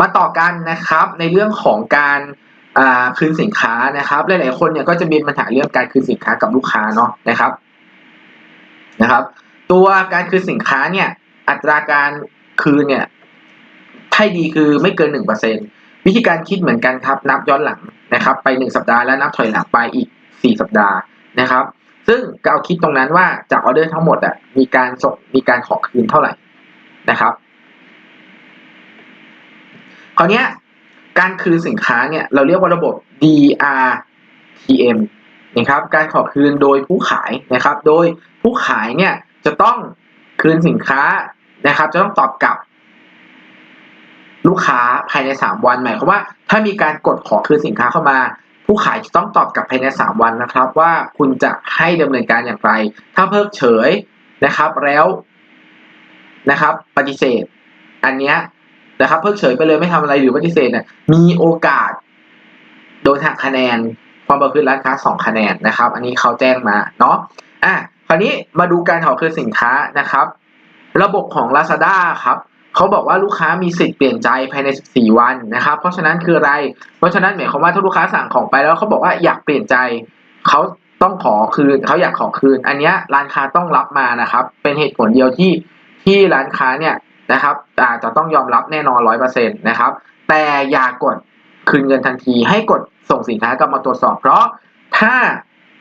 มาต่อกันนะครับในเรื่องของการคืนสินค้านะครับหลายๆคนเนี่ยก็จะมีปัญหาเรื่องการคืนสินค้ากับลูกค้าเนาะนะครับนะครับ ตัวการคืนสินค้าเนี่ยอัตราการคืนเนี่ยให้ดีคือไม่เกินหนึ่งเปอร์เซ็นวิธีการคิดเหมือนกันครับนับย้อนหลังนะครับ ไปหนึ่งสัปดาห์แล้วนับถอยหลังไปอีกสี่สัปดาห์นะครับ ซึ่งก็เอาคิดตรงนั้นว่าจากออเดอร์ทั้งหมดอะมีการส่งมีการขอคืนเท่าไหร่นะครับ ราวนี้การคืนสินค้าเนี่ยเราเรียกว่าระบบ DRTM นะครับการขอคืนโดยผู้ขายนะครับ โดยผู้ขายเนี่ยจะต้องคืนสินค้านะครับ จะต้องตอบกลับ ลูกค้าภายใน 3 วันหมายความว่า ถ้ามีการกดขอคืนสินค้าเข้ามา ผู้ขายจะต้องตอบกลับภายใน 3 วันนะครับ ว่าคุณจะให้ดำเนินการอย่างไร ถ้าเพิกเฉยนะครับแล้วนะครับ ปฏิเสธ อันเนี้ย นะครับเพิกเฉยไปเลยไม่ทำอะไรหรือปฏิเสธเนี่ยมีโอกาส โดนหักคะแนน ความประพฤติร้านค้าสองคะแนนนะครับ อันนี้เขาแจ้งมาเนาะอะคราวนี้มาดูการขอคืนสินค้านะครับ ระบบของ Lazada ครับเขาบอกว่าลูกค้ามีสิทธิ์เปลี่ยนใจภายใน 14 วันนะครับ เพราะฉะนั้นคืออะไร เพราะฉะนั้นหมายความว่าถ้าลูกค้าสั่งของไปแล้วเขาบอกว่าอยากเปลี่ยนใจเขาต้องขอคืนเขาอยากขอคืน อันนี้ร้านค้าต้องรับมานะครับ เป็นเหตุผลเดียวที่ที่ร้านค้าเนี่ย นะครับอาจจะต้องยอมรับแน่นอนร้อยเปอร์เซ็นต์นะครับ แต่อย่ากดคืนเงินทันที ให้กดส่งสินค้ากลับมาตรวจสอบ เพราะถ้า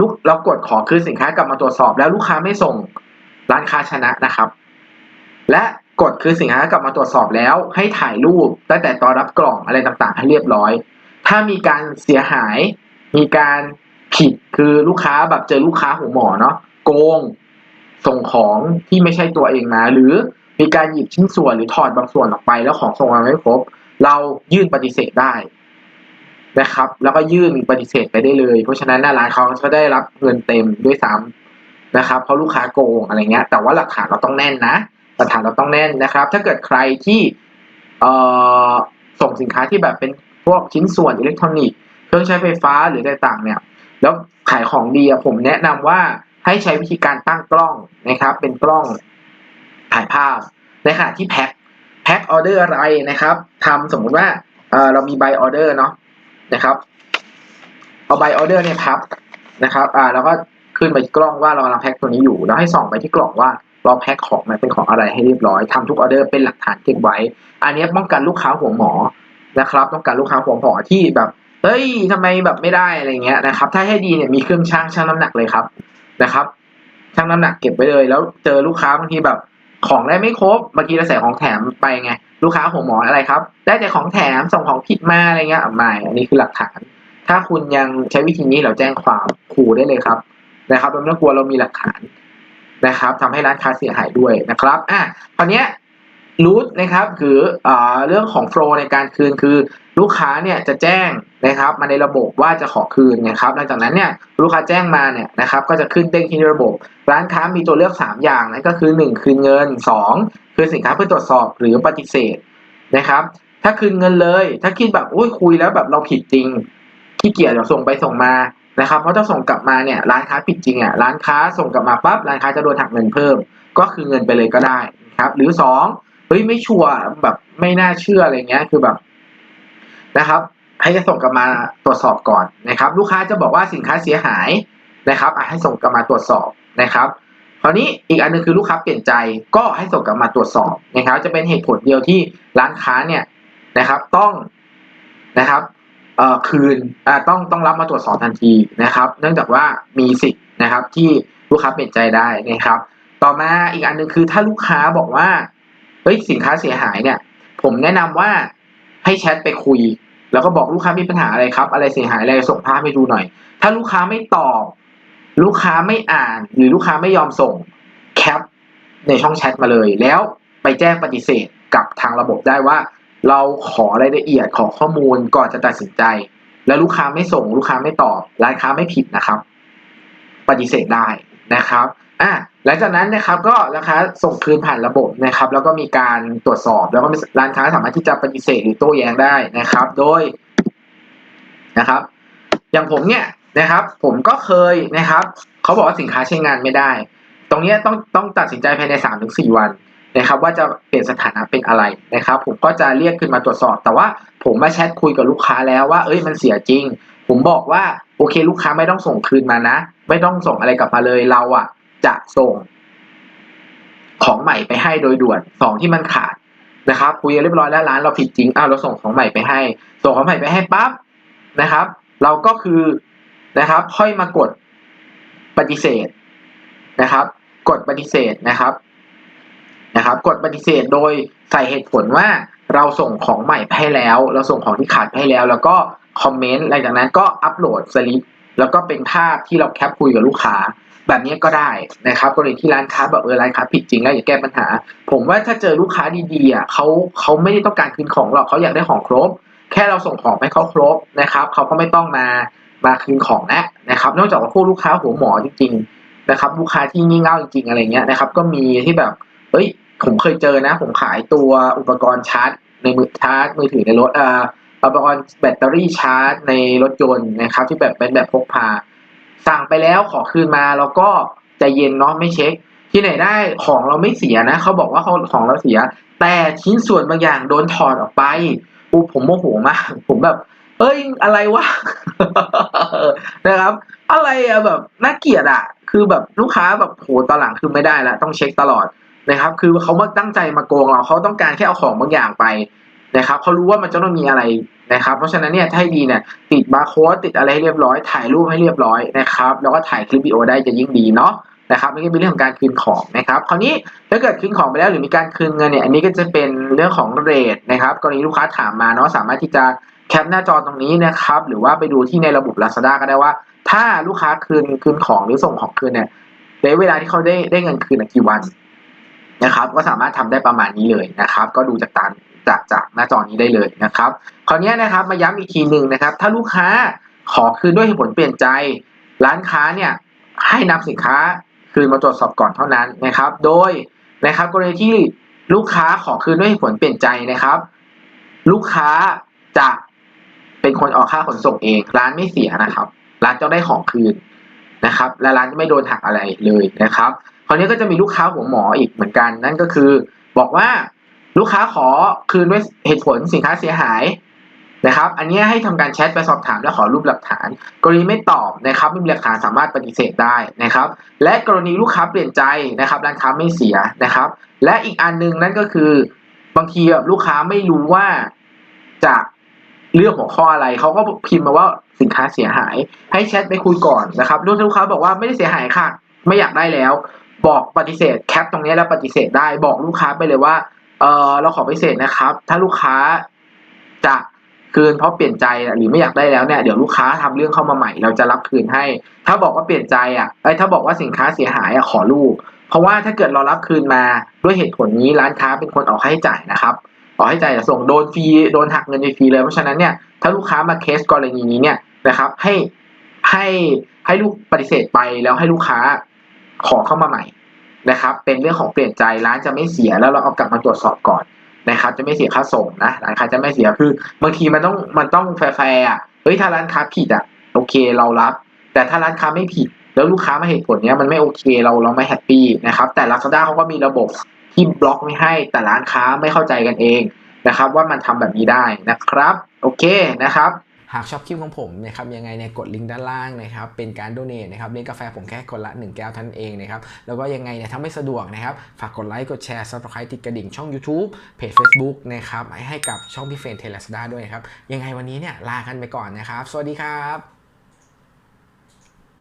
ลูกเรากดขอคืนสินค้ากลับมาตรวจสอบ แล้วลูกค้าไม่ส่งร้านค้าชนะนะครับ และกดคืนสินค้ากลับมาตรวจสอบแล้วให้ถ่ายรูปตั้งแต่ตอนรับกล่องอะไรต่างๆ ให้เรียบร้อย ถ้ามีการเสียหาย มีการผิดคือลูกค้าแบบเจอลูกค้าหัวหมอเนาะโกงส่งของที่ไม่ใช่ตัวเองมาหรือ มีการหยิบชิ้นส่วนหรือถอดบางส่วนออกไป แล้วของส่งมาไม่ครบ เรายื่นปฏิเสธได้นะครับ แล้วก็ยื่นปฏิเสธไปได้เลย เพราะฉะนั้นหน้าร้านเขาก็ได้รับเงินเต็มด้วยซ้ำนะครับ เพราะลูกค้าโกงอะไรเงี้ย แต่ว่าหลักฐานเราต้องแน่นนะ หลักฐานเราต้องแน่นนะครับ ถ้าเกิดใครที่เอ่อส่งสินค้าที่แบบเป็นพวกชิ้นส่วนอิเล็กทรอนิกส์เครื่องใช้ไฟฟ้าหรืออะไรต่างเนี่ย แล้วขายของดีผมแนะนำว่าให้ใช้วิธีการตั้งกล้องนะครับ เป็นกล้อง ถ่ายภาพในขณะที่แพ็คแพ็คออเดอร์อะไรนะครับทำสมมุติว่าเออเรามีใบออเดอร์เนาะนะครับเอาใบออเดอร์เนี่ยพับนะครับอ่าแล้วก็ขึ้นไปกล้องว่าเรากำลังแพ็คตัวนี้อยู่ แล้วให้ส่องไปที่กล่องว่าเราแพ็คของมันเป็นของอะไรให้เรียบร้อยทำทุกออเดอร์เป็นหลักฐานเก็บไว้ อันนี้ป้องกันลูกค้าหัวหมอนะครับต้องการลูกค้าหัวหมอที่แบบเฮ้ยทำไมแบบไม่ได้อะไรเงี้ยนะครับ ถ้าให้ดีเนี่ยมีเครื่องช่างช่างน้ำหนักเลยครับนะครับช่างน้ำหนักเก็บไว้เลย แล้วเจอลูกค้าบางทีแบบ ของได้ไม่ครบเมื่อกี้เราใส่ของแถมไปไงลูกค้าหัวหมออะไรครับ ได้แต่ของแถมส่งของผิดมาอะไรเงี้ยไม่อันนี้คือหลักฐาน ถ้าคุณยังใช้วิธีนี้เราแจ้งความขู่ได้เลยครับนะครับเราไม่ต้องกลัวเรามีหลักฐานนะครับทำให้ร้านค้าเสียหายด้วยนะครับอะคราวเนี้ยรูทนะครับคืออเรื่องของโฟล์ในการคืนคือลูกค้าเนี่ยจะแจ้ง นะครับมาในระบบว่าจะขอคืนนะครับหลังจากนั้นเนี่ยลูกค้าแจ้งมาเนี่ยนะครับก็จะขึ้นเด้งที่ระบบ ร้านค้ามีตัวเลือก 3 อย่างนั่นก็คือ 1 คืนเงิน 2 คือสินค้าเพื่อตรวจสอบหรือปฏิเสธนะครับ ถ้าคืนเงินเลย ถ้าคิดแบบอุ้ยคุยแล้วแบบเราผิดจริงขี้เกียจเดี๋ยวส่งไปส่งมานะครับเพราะถ้าส่งกลับมาเนี่ยร้านค้าผิดจริงอะร้านค้าส่งกลับมาปั๊บร้านค้าจะโดนหักเงินเพิ่ม ก็คือเงินไปเลยก็ได้นะครับ หรือ2เฮ้ยไม่ชัวร์แบบไม่น่าเชื่ออะไรเงี้ยคือแบบนะครับ ให้จะส่งกลับมาตรวจสอบก่อนนะครับ ลูกค้าจะบอกว่าสินค้าเสียหายนะครับอะให้ส่งกลับมาตรวจสอบนะครับคราวนี้อีกอันนึงคือลูกค้าเปลี่ยนใจก็ให้ส่งกลับมาตรวจสอบนะครับจะเป็นเหตุผลเดียวที่ร้านค้าเนี่ยนะครับต้องนะครับเอ่อคืนอ่าต้องต้องรับมาตรวจสอบทันทีนะครับ เนื่องจากว่ามีสิทธิ์นะครับที่ลูกค้าเปลี่ยนใจได้นะครับ ต่อมาอีกอันหนึงคือถ้าลูกค้าบอกว่าเฮ้ยสินค้าเสียหายเนี่ย ผมแนะนำว่าให้แชทไปคุย แล้วก็บอกลูกค้ามีปัญหาอะไรครับ อะไรเสียหายอะไรส่งภาพให้ดูหน่อย ถ้าลูกค้าไม่ตอบ ลูกค้าไม่อ่าน หรือลูกค้าไม่ยอมส่งแคปในช่องแชทมาเลย แล้วไปแจ้งปฏิเสธกับทางระบบได้ว่า เราขอรายละเอียดขอข้อมูลก่อนจะตัดสินใจ แล้วลูกค้าไม่ส่ง ลูกค้าไม่ตอบร้านค้าไม่ผิดนะครับ ปฏิเสธได้นะครับ อะหลังจากนั้นนะครับก็ราคาส่งคืนผ่านระบบนะครับ แล้วก็มีการตรวจสอบ แล้วก็ร้านค้าสามารถที่จะปฏิเสธหรือโต้แย้งได้นะครับ โดยนะครับ อย่างผมเนี่ยนะครับ ผมก็เคยนะครับเขาบอกว่าสินค้าใช้งานไม่ได้ ตรงนี้ต้องต้องตัดสินใจภายในสามถึงสี่วันนะครับ ว่าจะเปลี่ยนสถานะเป็นอะไรนะครับ ผมก็จะเรียกขึ้นมาตรวจสอบ แต่ว่าผมมาแชทคุยกับลูกค้าแล้วว่าเอ้ยมันเสียจริง ผมบอกว่าโอเค ลูกค้าไม่ต้องส่งคืนมานะ ไม่ต้องส่งอะไรกลับมาเลยเราอะ จะส่ง ของใหม่ไปให้โดยด่วนสองที่มันขาดนะครับคุยเรียบร้อยแล้วร้านเราผิดจริงอ้าวเราส่งของใหม่ไปให้ ส่งของใหม่ไปให้ปั๊บนะครับ เราก็คือนะครับ ค่อยมากดปฏิเสธนะครับ กดปฏิเสธนะครับนะครับ กดปฏิเสธโดยใส่เหตุผลว่าเราส่งของใหม่ไปให้แล้ว เราส่งของที่ขาดไปให้แล้ว แล้วก็คอมเมนต์หลังจากนั้นก็อัปโหลดสลิปแล้วก็เป็นภาพที่เราแคปคุยกับลูกค้า แบบนี้ก็ได้นะครับกรณีที่ร้านค้าแบบเออร้านค้าผิดจริงแล้วอย่าแก้ปัญหา ผมว่าถ้าเจอลูกค้าดีๆอะเขาเขาไม่ได้ต้องการคืนของหรอกเขาอยากได้ของครบ แค่เราส่งของให้เขาครบนะครับเขาก็ไม่ต้องมามาคืนของแล้วนะครับ นอกจากว่าพวกลูกค้าหัวหมอจริงๆนะครับ ลูกค้าที่งี่เง่าจริงๆอะไรเงี้ยนะครับ ก็มีที่แบบเฮ้ยผมเคยเจอนะ ผมขายตัวอุปกรณ์ชาร์จ ในมือชาร์จมือถือในรถเอ่ออุปกรณ์แบตเตอรี่ชาร์จในรถยนต์นะครับ ที่แบบเป็นแบบพกพา สั่งไปแล้วขอคืนมาแล้วก็ใจเย็นเนาะไม่เช็ค ที่ไหนได้ของเราไม่เสียนะเขาบอกว่าเขาของเราเสีย แต่ชิ้นส่วนบางอย่างโดนถอดออกไปอูผมโมโหมากผมแบบ เอ้ยอะไรวะนะครับ อะไรอะแบบน่าเกลียดอะคือแบบลูกค้าแบบโหตอนหลังคือไม่ได้ละต้องเช็คตลอดนะครับ คือเขามาตั้งใจมาโกงเราเขาต้องการแค่เอาของบางอย่างไป นะครับเขารู้ว่ามันจะต้องมีอะไรนะครับ เพราะฉะนั้นเนี่ยถ้าให้ดีเนี่ยติดบาร์โค้ดติดอะไรให้เรียบร้อย ถ่ายรูปให้เรียบร้อยนะครับ แล้วก็ถ่ายคลิปวิดีโอได้จะยิ่งดีเนาะนะครับนี่ก็เป็นเรื่องของการคืนของนะครับ คราวนี้ถ้าเกิดคืนของไปแล้วหรือมีการคืนเงินเนี่ยอันนี้ก็จะเป็นเรื่องของเรทนะครับกรณีลูกค้าถามมาเนาะสามารถที่จะแคปหน้าจอตรงนี้นะครับ หรือว่าไปดูที่ในระบบ Lazada ก็ได้ว่า ถ้าลูกค้าคืนคืนของหรือส่งของคืนเนี่ยในเวลาที่เขาได้ได้เงินคืนกี่วันนะครับ ก็สามารถทำได้ประมาณนี้เลยนะครับ ก็ดูจากตาม จากจากหน้าจอนี้ได้เลยนะครับ คราวนี้นะครับมาย้ำอีกทีหนึ่งนะครับ ถ้าลูกค้าขอคืนด้วยเหตุผลเปลี่ยนใจ ร้านค้าเนี่ยให้นำสินค้าคืนมาตรวจสอบก่อนเท่านั้นนะครับ โดยนะครับกรณีที่ลูกค้าขอคืนด้วยเหตุผลเปลี่ยนใจนะครับ ลูกค้าจะเป็นคนออกค่าขนส่งเอง ร้านไม่เสียนะครับ ร้านจะได้ของคืนนะครับ และร้านจะไม่โดนหักอะไรเลยนะครับ คราวนี้ก็จะมีลูกค้าหัวหมออีกเหมือนกัน นั่นก็คือ บอกว่า ลูกค้าขอคืนด้วยเหตุผลสินค้าเสียหายนะครับ อันนี้ให้ทำการแชทไปสอบถามและขอรูปหลักฐาน กรณีไม่ตอบนะครับไม่มีหลักฐานสามารถปฏิเสธได้นะครับ และกรณีลูกค้าเปลี่ยนใจนะครับร้านค้าไม่เสียนะครับ และอีกอันหนึงนั่นก็คือบางทีแบบลูกค้าไม่รู้ว่าจะเลือกหัวข้ออะไรเขาก็พิมพ์มาว่าสินค้าเสียหาย ให้แชทไปคุยก่อนนะครับลูกค้าบอกว่าไม่ได้เสียหายค่ะ ไม่อยากได้แล้ว บอกปฏิเสธแคปตรงนี้แล้วปฏิเสธได้บอกลูกค้าไปเลยว่า เออเราขอปฏิเสธนะครับ ถ้าลูกค้าจะคืนเพราะเปลี่ยนใจหรือไม่อยากได้แล้วเนี่ยเดี๋ยวลูกค้าทำเรื่องเข้ามาใหม่ เราจะรับคืนให้ ถ้าบอกว่าเปลี่ยนใจอะไอ้ถ้าบอกว่าสินค้าเสียหายอะขอรูปเพราะว่าถ้าเกิดเรารับคืนมาด้วยเหตุผลนี้ร้านค้าเป็นคนออกค่าใช้จ่ายนะครับออกใช้จ่ายส่งโดนฟรีโดนหักเงินฟรีเลยเพราะฉะนั้นเนี่ยถ้าลูกค้ามาเคสกรณีนี้เนี่ยนะครับ ให้ให้ให้ลูกปฏิเสธไปแล้วให้ลูกค้าขอเข้ามาใหม่ นะครับ เป็นเรื่องของเปลี่ยนใจร้านจะไม่เสียแล้วเราเอากลับมาตรวจสอบก่อนนะครับ จะไม่เสียค่าส่งนะร้านค้าจะไม่เสียคือบางทีมันต้องมันต้องแฟร์อะเฮ้ยถ้าร้านค้าผิดอะโอเคเรารับ แต่ถ้าร้านค้าไม่ผิด แล้วลูกค้ามาเหตุผลเนี้ยมันไม่โอเคเราเราไม่แฮปปี้นะครับ แต่ Lazada เขาก็มีระบบที่บล็อกไม่ให้แต่ร้านค้าไม่เข้าใจกันเองนะครับ ว่ามันทำแบบนี้ได้นะครับ โอเคนะครับ หากชอบคลิปของผมนะครับยังไงเนี่ยกดลิงก์ด้านล่างนะครับเป็นการโดเนทนะครับเลี้ยงกาแฟผมแค่คนละ 1 แก้วท่านเองนะครับแล้วก็ยังไงเนี่ยถ้าไม่สะดวกนะครับฝากกดไลค์กดแชร์ subscribe ติดกระดิ่งช่อง YouTube เพจ Facebook นะครับให้กับช่องพี่เฟรนเทเลสดาด้วยนะครับยังไงวันนี้เนี่ยลากันไปก่อนนะครับ สวัสดีครับ